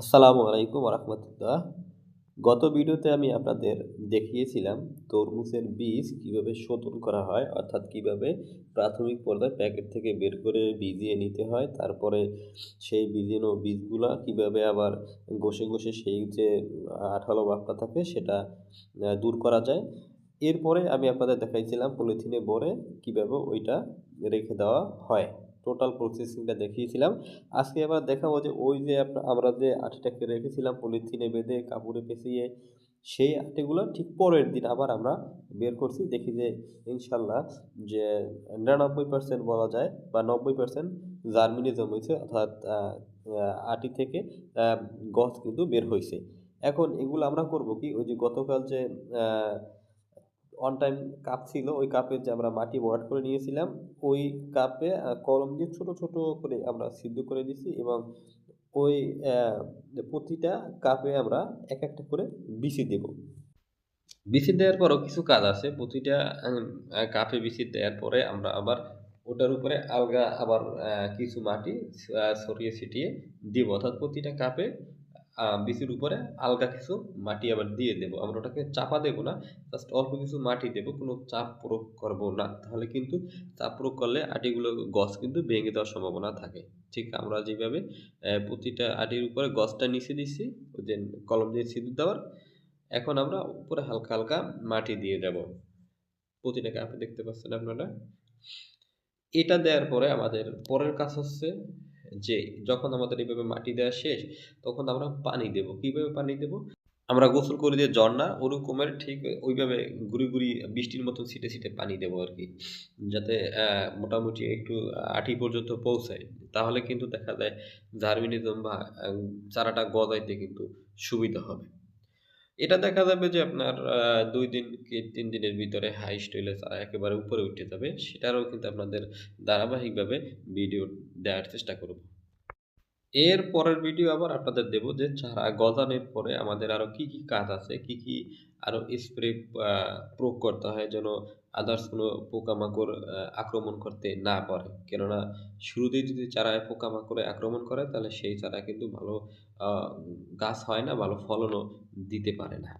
আসসালামু আলাইকুম রহমতুল্লাহ গত ভিডিওতে আমি আপনাদের দেখিয়েছিলাম তরমুজের বীজ কীভাবে শোধন করা হয়, অর্থাৎ কীভাবে প্রাথমিক পর্যায়ে প্যাকেট থেকে বের করে ভিজিয়ে নিতে হয়, তারপরে সেই ভিজানো বীজগুলা কীভাবে আবার ঘষে ঘষে সেই যে আঠালো ভাবটা থাকে সেটা দূর করা যায়। এরপরে আমি আপনাদের দেখাইছিলাম পলিথিনে ভরে কীভাবে ওইটা রেখে দেওয়া হয়। টোটাল প্রসেসিংটা দেখিয়েছিলাম। আজকে আবার দেখাবো যে ওই যে আমরা যে আটিটাকে রেখেছিলাম পলিথিনে বেঁধে কাপড়ে পেঁচিয়ে, সেই আটিগুলো ঠিক পরের দিন আবার আমরা বের করছি। দেখি যে ইনশাল্লাহ যে নিরানব্বই পার্সেন্ট বলা যায় বা নব্বই পার্সেন্ট জার্মিনিজম জমেছে, অর্থাৎ আটি থেকে গছ কিন্তু বের হয়েছে এখন এগুলো আমরা করব কি? ওই যে গতকাল যে অন টাইম কাপ ছিল, ওই কাপে যে আমরা মাটি ভরাট করে নিয়েছিলাম, ওই কাপে কলম দিয়ে ছোট ছোট করে আমরা সিদ্ধ করে দিছি এবং ওই প্রতিটা কাপে আমরা এক একটা করে বিচি দেব। বিচি দেওয়ার পরও কিছু কাজ আছে প্রতিটা কাপে বিচি দেওয়ার পরে আমরা আবার ওটার উপরে আলগা আবার কিছু মাটি ছড়িয়ে ছিটিয়ে দিব। অর্থাৎ প্রতিটা কাপে বিচির উপরে আলগা কিছু মাটি আবার দিয়ে দেব। আমরা ওটাকে চাপা দেব না জাস্ট অল্প কিছু মাটি দেব, কোনো চাপ প্রয়োগ করব না। তাহলে কিন্তু চাপ প্রয়োগ করলে আটিগুলো গছ কিন্তু ভেঙে দেওয়ার সম্ভাবনা থাকে। ঠিক আমরা যেভাবে প্রতিটা আটির উপরে গছটা নিচে দিচ্ছি ওই যে কলম দিয়ে সিঁদুর দেওয়ার, এখন আমরা উপরে হালকা হালকা মাটি দিয়ে দেব। প্রতিটাকে আপনি দেখতে পাচ্ছেন আপনারা? এটা দেওয়ার পরে আমাদের পরের কাজ হচ্ছে যে যখন আমাদের এইভাবে মাটি দেওয়া শেষ, তখন আমরা পানি দেব। কীভাবে পানি দেব? আমরা গোসল করে দিয়ে ঝর্ণা, ওরকমের ঠিক ওইভাবে গুড়ি গুড়ি বৃষ্টির মতন ছিটে ছিটে পানি দেবো আর কি। যাতে মোটামুটি একটু আটি পর্যন্ত পৌঁছায়। তাহলে কিন্তু দেখা যায় জার্মিনিজম বা চারাটা গজাইতে কিন্তু সুবিধা হবে। এটা দেখা যাবে যে আপনার দুই দিন কি তিন দিনের ভিতরে হাইস্ট হইলে একেবারে উপরে উঠে যাবে। সেটারও কিন্তু আপনাদের ধারাবাহিকভাবে ভিডিও দেওয়ার চেষ্টা করব। এর পরের ভিডিও আবার আপনাদের দেব যে চারা গজানের পরে আমাদের আরও কি কি কাজ আছে, কি কি আরও স্প্রে প্রয়োগ করতে হয় যেন আদার্স কোনো পোকামাকড় আক্রমণ করতে না পারে। কেননা শুরুতেই যদি চারায় পোকামাকড়ে আক্রমণ করে, তাহলে সেই চারা কিন্তু ভালো গাছ হয় না, ভালো ফলনও দিতে পারে না।